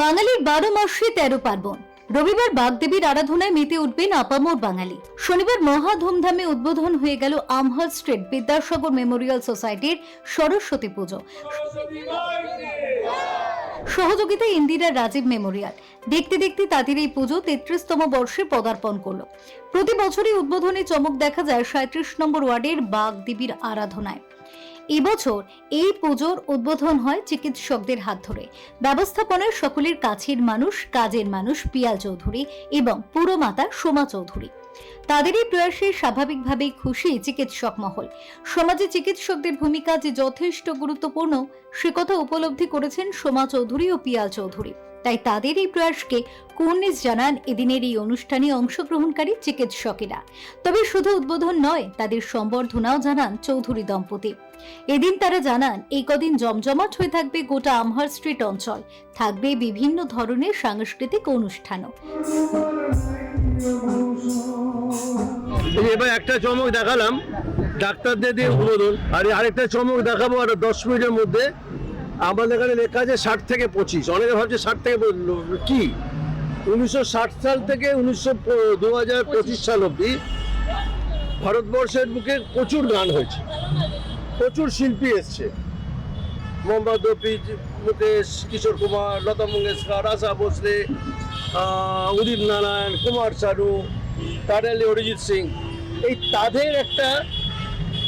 বাঙালির বারো মাসে তেরো পার্বণ। রবিবার বাগদেবীর আরাধনায় মেতে উঠবেন আপামোর বাঙালি। শনিবার মহা ধুমধামে উদ্বোধন হয়ে গেল আমহাল স্ট্রিট বিদ্যাসাগর মেমোরিয়াল সোসাইটির সরস্বতী পুজো। সহযোগিতায় ইন্দিরা রাজীব মেমোরিয়াল। দেখতে দেখতে তাদের এই পুজো তেত্রিশতম বর্ষে পদার্পণ করল। প্রতি বছরই উদ্বোধনে চমক দেখা যায় সাঁত্রিশ নম্বর ওয়ার্ডের বাগদেবীর আরাধনায়। এবছর এই পুজোর উদ্বোধন হয় চিকিৎসকদের হাত ধরে। ব্যবস্থাপনায় সকলের কাছের মানুষ, কাজের মানুষ পিয়াল চৌধুরী এবং পুরমাতা সোমা চৌধুরী। তাদের এই প্রয়াসে স্বাভাবিকভাবেই খুশি চিকিৎসক মহল। সমাজে চিকিৎসকদের ভূমিকা যে যথেষ্ট গুরুত্বপূর্ণ, সে কথা উপলব্ধি করেছেন সোমা চৌধুরী ও পিয়াল চৌধুরী। তাই তাদের এই প্রয়াসকে কুর্নিশ জানান এদিনের এই অনুষ্ঠানে অংশগ্রহণকারী চিকিৎসকেরা। তবে শুধু উদ্বোধন নয়, তাদের সম্বর্ধনাও জানান চৌধুরী দম্পতি। এদিন তারা জানান, এই কদিন জমজমাট হয়ে থাকবে গোটা আমহার স্ট্রিট অঞ্চল। থাকবে বিভিন্ন ধরনের সাংস্কৃতিক অনুষ্ঠানও। এবার একটা চমক দেখালাম। ডাক্তারদের দিয়ে উদ্বোধন আর আরেকটা চমক দেখাবো আর দশ মিনিটের মধ্যে। আমাদের এখানে লেখা আছে ষাট থেকে পঁচিশ। অনেকে ভাবছে ষাট থেকে। কি? উনিশশো ষাট সাল থেকে উনিশশো দু সাল অবধি ভারতবর্ষের বুকে প্রচুর গান হয়েছে। প্রচুর শিল্পী এসছে। মোহাম্মদ রফিজ মুকেশ কিশোর কুমার, লতা মঙ্গেশকর আশা ভোসলে উদিত নারায়ণ, কুমার শানু তারালি অরিজিৎ সিং। এই তাদের একটা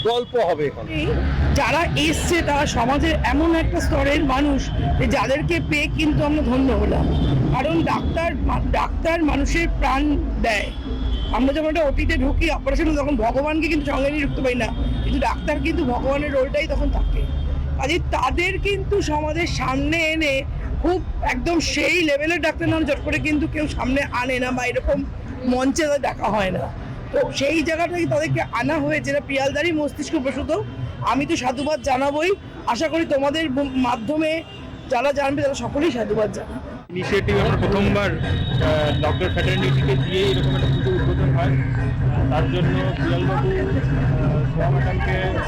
গল্প হবে যারা এসছে, তারা সমাজের এমন একটা স্তরের মানুষ যে যাদেরকে পেয়ে কিন্তু আমরা ধন্য হলাম। কারণ ডাক্তার ডাক্তার মানুষের প্রাণ দেয়। আমরা যখন একটা অতীতে ঢুকি অপারেশন তখন ভগবানকে কিন্তু সঙ্গে নিয়ে ঢুকতে পারি না। কিন্তু ডাক্তার কিন্তু ভগবানের রোলটাই তখন থাকে। কাজে তাদের কিন্তু সমাজের সামনে এনে খুব একদম সেই লেভেলের ডাক্তার নাম জট করে কিন্তু কেউ সামনে আনে না বা এরকম মঞ্চে ডাকা হয় না। তো সেই জায়গাটাই তাদেরকে আনা হয়েছে যেটা পিয়ালদারি মস্তিষ্ক প্রসূত। আমি তো সাধুবাদ জানাবোই। আশা করি তোমাদের মাধ্যমে যারা জানবে তারা সকলেই সাধুবাদ জানাবে। ইনিশিয়েটিভ আমরা প্রথমবার ডক্টর ফ্যাটার্নিটিকে দিয়ে এরকম একটা পুজো উদ্বোধন হয়। তার জন্য পিয়ালবাবু সোয়া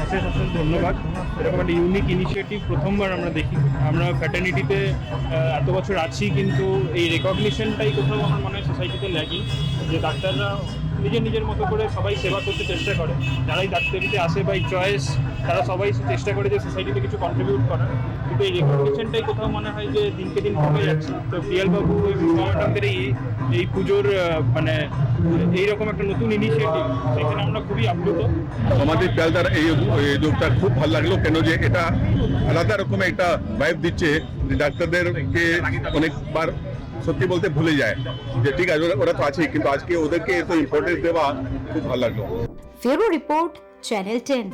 অশেষ অশেষ ধন্যবাদ। এরকম একটা ইউনিক ইনিশিয়েটিভ প্রথমবার আমরা দেখি। আমরা ফ্যাটার্নিটিতে এত বছর আছি, কিন্তু এই রেকগনিশনটাই কোথাও আমার মনে হয় সোসাইটিতে ল্যাগিং যে ডাক্তাররা নিজের নিজের মতো করে সবাই সেবা করতে চেষ্টা করে। যারাই ডাক্তারিতে আসে বাই চয়েস, তারা সবাই চেষ্টা করে যে সোসাইটিতে কিছু কন্ট্রিবিউট করার। কিন্তু এই রেকগনিশনটাই কোথাও মনে হয় যে দিনকে দিন কমে যাচ্ছে। তো পিয়াল বাবু ম্যাডামদের এই এই পুজোর মানে এইরকম একটা নতুন ইনিশিয়েটিভ সেখানে আমরা খুবই আপ্লুত। আমাদের পেয়ালদার এই উদ্যোগটা খুব ভালো লাগল, কেন যে এটা আলাদা রকমের একটা ভাইব দিচ্ছে ডাক্তারদেরকে অনেকবার সত্যি বলতে ভুলে যায় যে ঠিক আছে ওরা- তো আছেই কিন্তু আজকে ওদেরকে এত ইম্পর্টেন্স দেওয়া খুব ভালো লাগল। ফেরো রিপোর্ট চ্যানেল টেন